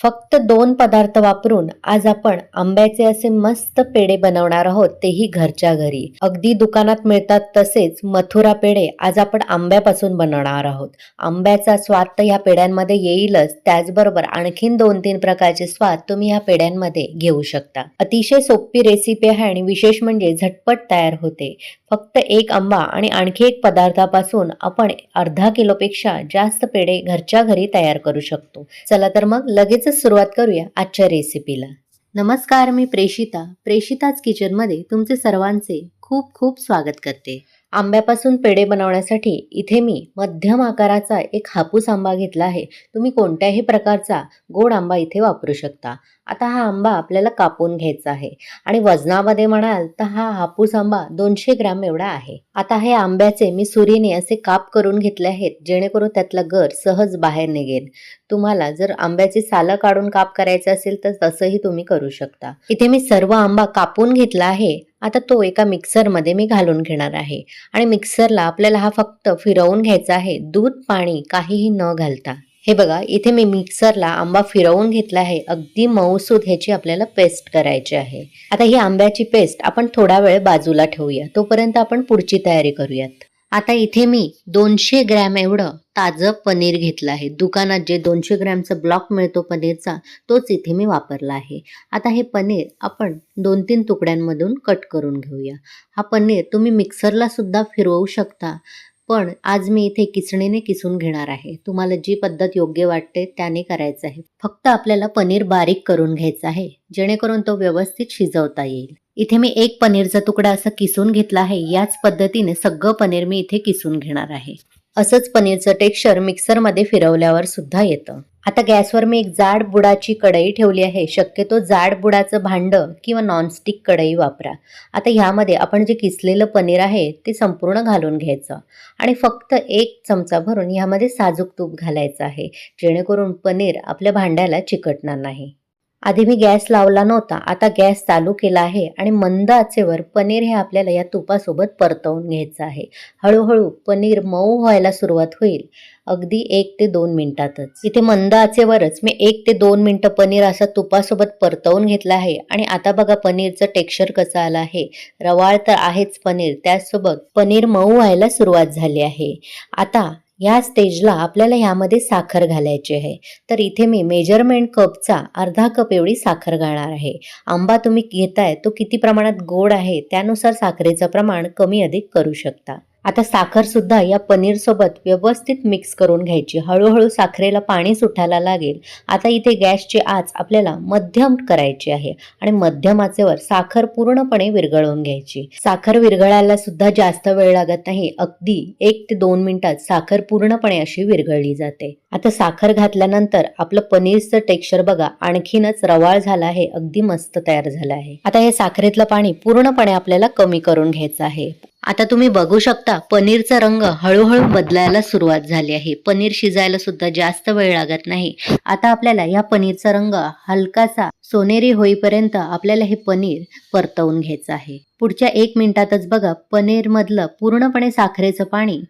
फक्त दोन पदार्थ वापरून आज आपण आंब्याचे असे मस्त पेढे बनवणार आहोत तेही घरच्या घरी. अगदी दुकानात मिळतात तसेच मथुरा पेढे आज आपण आंब्यापासून बनवणार आहोत. आंब्याचा स्वाद तर ह्या पेढ्यांमध्ये येईलच त्याचबरोबर आणखीन दोन तीन प्रकारचे स्वाद तुम्ही ह्या पेढ्यांमध्ये घेऊ शकता. अतिशय सोपी रेसिपी आहे आणि विशेष म्हणजे झटपट तयार होते. फक्त एक आंबा आणि आणखी एक पदार्थापासून आपण अर्धा किलोपेक्षा जास्त पेढे घरच्या घरी तयार करू शकतो. चला तर मग लगेचच सुरुवात करूया आजच्या रेसिपीला. नमस्कार मी प्रेषिता प्रेषिताच किचनमध्ये तुमचे सर्वांचे खूप खूप स्वागत करते. आंब्यापासून पेढे बनवण्यासाठी इथे मी मध्यम आकाराचा एक हापूस आंबा घेतला आहे. तुम्ही कोणत्याही प्रकारचा गोड आंबा इथे वापरू शकता. आता हा आंबा आपल्याला कापून घ्यायचा आहे. आणि वजनामध्ये म्हणाल तर हा हापूस आंबा दोनशे ग्रॅम एवढा आहे. आता हे आंब्याचे मी सुरीने असे काप करून घेतले आहेत जेणेकरून त्यातला गर सहज बाहेर निघेल तुम्हाला जर आंब्याची सालं काढून काप करायचे असेल तर तसंही तुम्ही करू शकता. इथे मी सर्व आंबा कापून घेतला आहे. आता तो एका मिक्सरमध्ये मी घालून घेणार आहे. आणि मिक्सरला आपल्याला हा फक्त फिरवून घ्यायचा आहे. दूध पाणी काहीही न घालता. हे बघा इथे मी मिक्सरला आंबा फिरवून घेतला आहे. अगदी मऊसूद ह्याची आपल्याला पेस्ट करायची आहे. आता ही आंब्याची पेस्ट आपण थोडा वेळ बाजूला ठेवूया. तोपर्यंत आपण पुढची तयारी करूयात. आता इथे मी दोनशे ग्रॅम एवढं ताजं पनीर घेतलं आहे. दुकानात जे दोनशे ग्रॅमचा ब्लॉक मिळतो पनीरचा तोच इथे मी वापरला आहे. आता हे पनीर आपण दोन तीन तुकड्यांमधून कट करून घेऊया. हा पनीर तुम्ही मिक्सरला सुद्धा फिरवू शकता पण आज मी इथे किसणीने किसून घेणार आहे. तुम्हाला जी पद्धत योग्य वाटते त्याने करायचं आहे. फक्त आपल्याला पनीर बारीक करून घ्यायचं आहे जेणेकरून तो व्यवस्थित शिजवता येईल. इथे मी एक पनीरचा तुकडा असा किसून घेतला आहे. याच पद्धतीने सगळं पनीर मी इथे किसून घेणार आहे. असंच पनीरचं टेक्स्चर मिक्सरमध्ये फिरवल्यावर सुद्धा येतं. आता गॅसवर मी एक जाड बुडाची कढई ठेवली आहे. शक्यतो जाड बुडाचं भांडं किंवा नॉनस्टिक कढई वापरा. आता ह्यामध्ये आपण जे किसलेलं पनीर आहे ते संपूर्ण घालून घ्यायचं. आणि फक्त एक चमचा भरून ह्यामध्ये साजूक तूप घालायचं आहे. जेणेकरून पनीर आपल्या भांड्याला चिकटणार नाही. आधी मी गॅस लावला नव्हता. आता गॅस चालू केला आहे आणि मंद आचेवर पनीर हे आपल्याला या तुपासोबत परतवून घ्यायचं आहे. हळूहळू पनीर मऊ व्हायला सुरुवात होईल. अगदी एक ते दोन मिनिटातच. इथे मंद आचेवरच मी एक ते दोन मिनटं पनीर असं तुपासोबत परतवून घेतलं आहे आणि आता बघा पनीरचं टेक्स्चर कसं आलं आहे. रवाळ तर आहेच पनीर. त्याचसोबत पनीर मऊ व्हायला सुरुवात झाली आहे. आता या स्टेजला आपल्याला ह्यामध्ये साखर घालायची आहे. तर इथे मी मेजरमेंट कपचा अर्धा कप एवढी साखर घालणार आहे. आंबा तुम्ही घेताय तो किती प्रमाणात गोड आहे त्यानुसार साखरेचं प्रमाण कमी अधिक करू शकता. आता साखर सुद्धा या पनीर सोबत व्यवस्थित मिक्स करून घ्यायची. हळूहळू साखरेला पाणी सुटायला लागेल. आता इथे गॅसची आच आपल्याला मध्यम करायची आहे आणि मध्यम आचेवर साखर पूर्णपणे विरघळवून घ्यायची. साखर विरघळायला सुद्धा जास्त वेळ लागत नाही. अगदी एक ते दोन मिनिटात साखर पूर्णपणे अशी विरघळली जाते. आता साखर घातल्यानंतर आपलं पनीरचं टेक्स्चर बघा. आणखीनच रवाळ झालं आहे. अगदी मस्त तयार झालं आहे. आता हे साखरेतलं पाणी पूर्णपणे आपल्याला कमी करून घ्यायचं आहे. आता तुम्ही बघू शकता पनीरचा रंग हळूहळू बदलायला सुरुवात झाली आहे. पनीर शिजायला सुद्धा जास्त वेळ लागत नाही. आता आपल्याला या पनीरचा रंग हलकासा सोनेरी होईपर्यंत आपल्याला हे पनीर परतवून घ्यायचं आहे. पुढच्या एक मिनिटातच बघा पनीर मधलं पूर्णपणे साखरेचं पाणी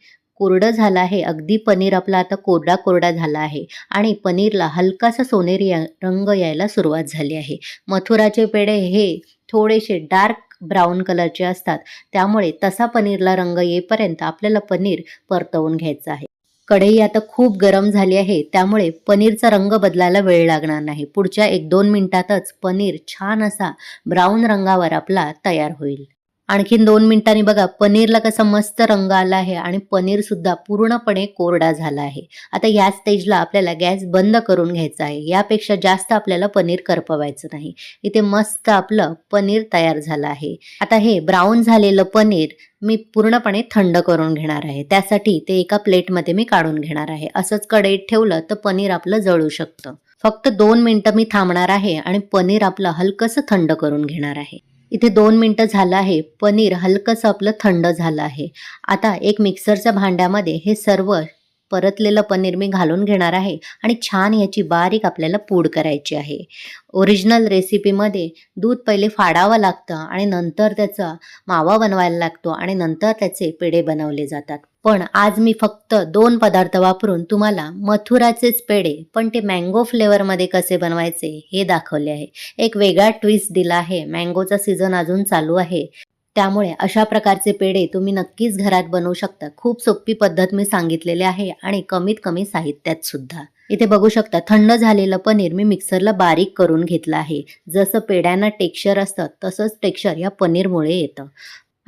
कोरडं झालं आहे. अगदी पनीर आपला आता कोरडा कोरडा झाला आहे. आणि पनीरला हलकासा सोनेरी रंग यायला सुरुवात झाली आहे. मथुराचे पेढे हे थोडेसे डार्क ब्राऊन कलरचे असतात. त्यामुळे तसा पनीरला रंग येईपर्यंत आपल्याला पनीर परतवून घ्यायचं आहे. कढई आता खूप गरम झाली आहे. त्यामुळे पनीरचा रंग बदलायला वेळ लागणार नाही. पुढच्या एक दोन मिनिटातच पनीर छान असा ब्राऊन रंगावर आपला तयार होईल. आणखीन दोन मिनिटांनी बघा पनीरला कसा मस्त रंग आला आहे आणि पनीर सुद्धा पूर्णपणे कोरडा झाला आहे. आता या स्टेजला आपल्याला गॅस बंद करून घ्यायचा आहे. यापेक्षा जास्त आपल्याला पनीर करपवायचं नाही. इथे मस्त आपलं पनीर तयार झालं आहे. आता हे ब्राऊन झालेलं पनीर मी पूर्णपणे थंड करून घेणार आहे. त्यासाठी ते एका प्लेटमध्ये मी काढून घेणार आहे. असंच कढईत ठेवलं तर पनीर आपलं जळू शकतं. फक्त दोन मिनिटं मी थांबणार आहे आणि पनीर आपलं हलकंसं थंड करून घेणार आहे. इथे दोन मिनटं झालं आहे. पनीर हलकंसं आपलं थंड झालं आहे. आता एक मिक्सरच्या भांड्यामध्ये हे सर्व परतलेलं पनीर मी घालून घेणार आहे आणि छान याची बारीक आपल्याला पूड करायची आहे. ओरिजिनल रेसिपीमध्ये दूध पहिले फाडावं लागतं आणि नंतर त्याचा मावा बनवायला लागतो आणि नंतर त्याचे पेढे बनवले जातात. पण आज मी फक्त दोन पदार्थ वापरून तुम्हाला मथुराचेच पेढे पण ते मँगो फ्लेवरमध्ये कसे बनवायचे हे दाखवले आहे. एक वेगळा ट्विस्ट दिला आहे. मँगोचा सीझन अजून चालू आहे. त्यामुळे अशा प्रकारचे पेढे तुम्ही नक्कीच घरात बनवू शकता. खूप सोपी पद्धत मी सांगितलेली आहे आणि कमीत कमी साहित्यात सुद्धा. इथे बघू शकता थंड झालेलं पनीर मी मिक्सरला बारीक करून घेतलं आहे. जसं पेढ्यांना टेक्स्चर असतं तसंच टेक्स्चर या पनीरमुळे येतं.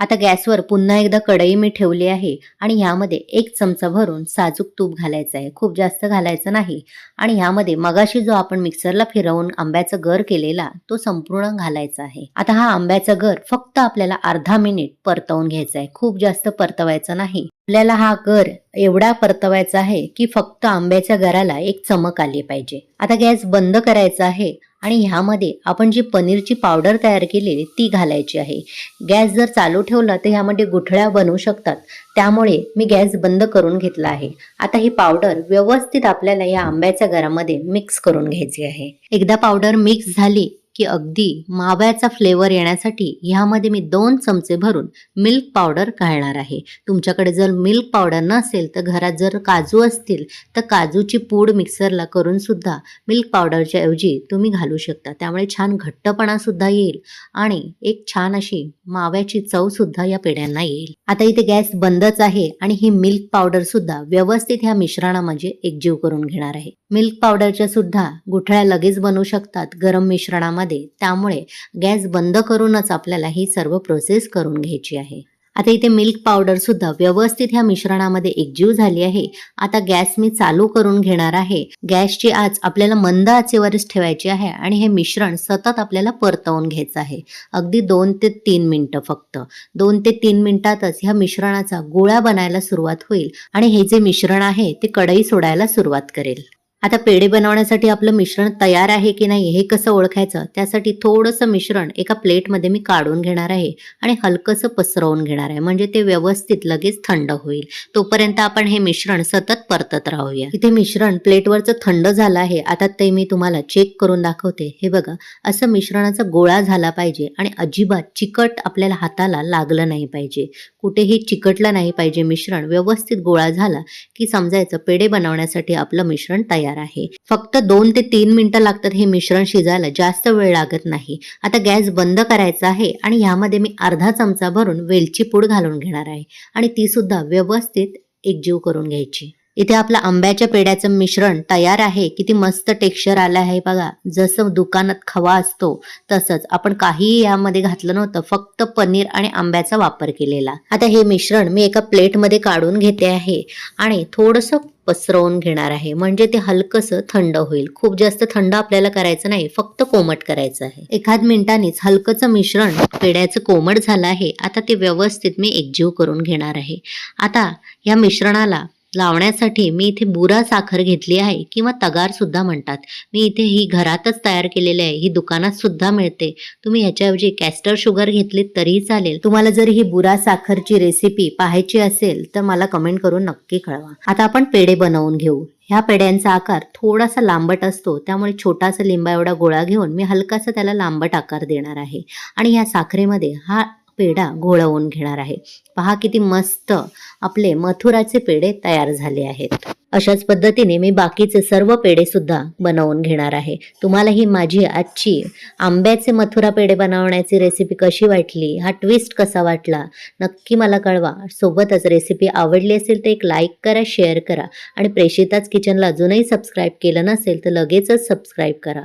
आता गॅसवर पुन्हा एकदा कढई मी ठेवली आहे आणि ह्यामध्ये एक चमचा भरून साजूक तूप घालायचं आहे. खूप जास्त घालायचं नाही. आणि ह्यामध्ये मगाशी जो आपण मिक्सरला फिरवून आंब्याचा गर केलेला तो संपूर्ण घालायचा आहे. आता हा आंब्याचा गर फक्त आपल्याला अर्धा मिनिट परतवून घ्यायचा आहे. खूप जास्त परतवायचा नाही. आपल्याला हा गर एवढा परतवायचा आहे की फक्त आंब्याच्या गराला एक चमक आली पाहिजे. आता गॅस बंद करायचा आहे. आणि ह्यामध्ये आपण जी पनीरची पावडर तयार केलेली ती घालायची आहे. गॅस जर चालू ठेवला तर ह्यामध्ये गुठळ्या बनवू शकतात. त्यामुळे मी गॅस बंद करून घेतला आहे. आता ही पावडर व्यवस्थित आपल्याला या आंब्याच्या घरामध्ये मिक्स करून घ्यायची आहे. एकदा पावडर मिक्स झाली की अगदी माव्याचा फ्लेवर येण्यासाठी ह्यामध्ये मी दोन चमचे भरून मिल्क पावडर घालणार आहे. तुमच्याकडे जर मिल्क पावडर नसेल तर घरात जर काजू असतील तर काजूची पूड मिक्सरला करून सुद्धा मिल्क पावडरच्या ऐवजी तुम्ही घालू शकता. त्यामुळे छान घट्टपणा सुद्धा येईल आणि एक छान अशी माव्याची चव सुद्धा या पेढ्यांना येईल. आता इथे गॅस बंदच आहे आणि ही मिल्क पावडर सुद्धा व्यवस्थित ह्या मिश्रणामध्ये एकजीव करून घेणार आहे. मिल्क पावडरच्या सुद्धा गुठळ्या लगेच बनवू शकतात. गरम मिश्रणामध्ये त्यामुळे गॅस बंद करूनच आपल्याला ही सर्व प्रोसेस करून घ्यायची आहे. आता इथे मिल्क पावडर सुद्धा व्यवस्थित ह्या मिश्रणामध्ये एकजीव झाली आहे. आता गॅस मी चालू करून घेणार आहे. गॅसची आच आपल्याला मंद आचेवरच ठेवायची आहे आणि हे मिश्रण सतत आपल्याला परतवून घ्यायचं आहे. अगदी दोन ते तीन मिनटं फक्त. दोन ते तीन मिनिटातच ह्या मिश्रणाचा गोळा बनायला सुरुवात होईल आणि हे जे मिश्रण आहे ते कढई सोडायला सुरुवात करेल. आता पेढे बनवण्यासाठी आपलं मिश्रण तयार आहे की नाही हे कसं ओळखायचं? त्यासाठी थोडंसं मिश्रण एका प्लेटमध्ये मी काढून घेणार आहे आणि हलकंसं पसरवून घेणार आहे. म्हणजे ते व्यवस्थित लगेच थंड होईल. तोपर्यंत आपण हे मिश्रण सतत परतत राहूया. इथे मिश्रण प्लेटवरचं थंड झालं आहे. आता ते मी तुम्हाला चेक करून दाखवते. हे बघा असं मिश्रणाचा गोळा झाला पाहिजे आणि अजिबात चिकट आपल्याला हाताला लागलं नाही पाहिजे. कुठेही चिकटलं नाही पाहिजे मिश्रण. व्यवस्थित गोळा झाला की समजायचं पेढे बनवण्यासाठी आपलं मिश्रण तयार आहे. फक्त दोन ते तीन मिनिटं लागतात हे मिश्रण शिजायला. जास्त वेळ लागत नाही. आता गॅस बंद करायचा आहे आणि ह्यामध्ये मी अर्धा चमचा भरून वेलची पूड घालून घेणार आहे. आणि ती सुद्धा व्यवस्थित एकजीव करून घ्यायची. इथे आपलं आंब्याच्या पेड्याचं मिश्रण तयार आहे. किती मस्त टेक्स्चर आलं आहे बघा. जसं दुकानात खवा असतो तसंच. आपण काहीही यामध्ये घातलं नव्हतं. फक्त पनीर आणि आंब्याचा वापर केलेला. आता हे मिश्रण मी एका प्लेटमध्ये काढून घेते आहे आणि थोडंसं पसरवून घेणार आहे. म्हणजे ते हलकंसं थंड होईल. खूप जास्त थंड आपल्याला करायचं नाही. फक्त कोमट करायचं आहे. एखाद मिनिटानेच हलकंचं मिश्रण पेड्याचं कोमट झालं आहे. आता ते व्यवस्थित मी एकजीव करून घेणार आहे. आता या मिश्रणाला लावण्यासाठी मी इथे बुरा साखर घेतली आहे किंवा तगार सुद्धा म्हणतात. मी इथे ही घरातच तयार केलेली आहे ही दुकानात सुद्धा मिळते. तुम्ही ह्याच्याऐवजी कॅस्टर शुगर घेतली तरीही चालेल. तुम्हाला जर ही बुरा साखरची रेसिपी पाहायची असेल तर मला कमेंट करून नक्की कळवा. आता आपण पेढे बनवून घेऊ. ह्या पेढ्यांचा आकार थोडासा लांबट असतो त्यामुळे छोटासा लिंबा एवढा गोळा घेऊन मी हलकासा त्याला लांबट आकार देणार आहे. आणि ह्या साखरेमध्ये हा पेढा घोळवून घेणार आहे. पहा किती मस्त आपले मथुराचे पेढे तयार झाले आहेत. अशाच पद्धतीने मी बाकीचे सर्व पेढे सुद्धा बनवून घेणार आहे. तुम्हाला ही माझी आजची आंब्याचे मथुरा पेढे बनवण्याची रेसिपी कशी वाटली हा ट्विस्ट कसा वाटला नक्की मला कळवा. सोबतच रेसिपी आवडली असेल तर एक लाईक करा शेअर करा आणि प्रेषिताच किचनला अजूनही सबस्क्राईब केलं नसेल तर लगेचच सबस्क्राईब करा.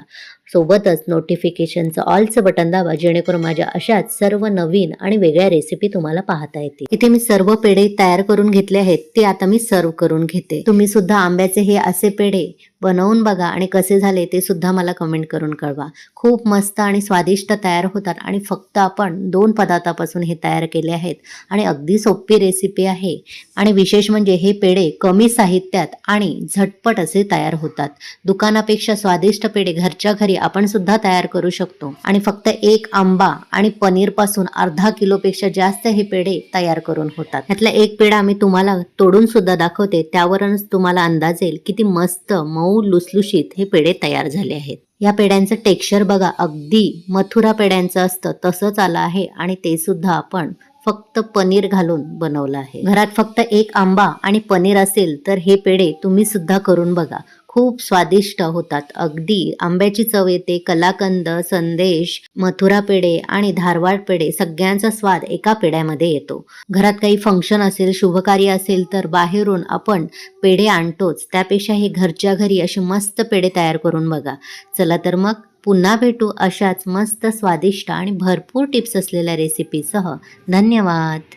सोबतच नोटिफिकेशनचं ऑलचं बटन दाबा जेणेकरून माझ्या अशाच सर्व नवीन आणि वेगळ्या रेसिपी तुम्हाला पाहता येतील. इथे मी सर्व पेढे तयार करून घेतले आहेत ते आता मी सर्व करून घेते. तुम्ही सुद्धा आंब्याचे हे असे पेढे बनवून बघा आणि कसे झाले ते सुद्धा मला कमेंट करून कळवा. खूप मस्त आणि स्वादिष्ट तयार होतात आणि फक्त आपण दोन पदार्थापासून हे तयार केले आहेत आणि अगदी सोपी रेसिपी आहे. आणि विशेष म्हणजे हे पेढे कमी साहित्यात आणि झटपट असे तयार होतात. दुकानापेक्षा स्वादिष्ट पेढे घरच्या घरी आपण सुद्धा तयार करू शकतो. आणि फक्त एक आंबा आणि पनीरपासून अर्धा किलोपेक्षा जास्त हे पेढे तयार करून होतात. यातला एक पेढा मी तुम्हाला तोडून सुद्धा दाखवते. त्यावरूनच तुम्हाला अंदाज येईल किती मस्त मऊ लुसलुशीत हे पेढे तयार झाले आहेत. या पेढ्यांचं टेक्स्चर बघा अगदी मथुरा पेढ्यांचं असतं तसंच आलं आहे आणि ते सुद्धा आपण फक्त पनीर घालून बनवलं आहे. घरात फक्त एक आंबा आणि पनीर असेल तर हे पेढे तुम्ही सुद्धा करून बघा. खूप स्वादिष्ट होतात. अगदी आंब्याची चव येते कलाकंद संदेश मथुरा पेढे आणि धारवाड पेढे सगळ्यांचा स्वाद एका पेढ्यामध्ये येतो. घरात काही फंक्शन असेल शुभकार्य असेल तर बाहेरून आपण पेढे आणतोच. त्यापेक्षा हे घरच्या घरी असे मस्त पेढे तयार करून बघा. चला तर मग पुन्हा भेटू अशाच मस्त स्वादिष्ट आणि भरपूर टिप्स असलेल्या रेसिपीसह धन्यवाद!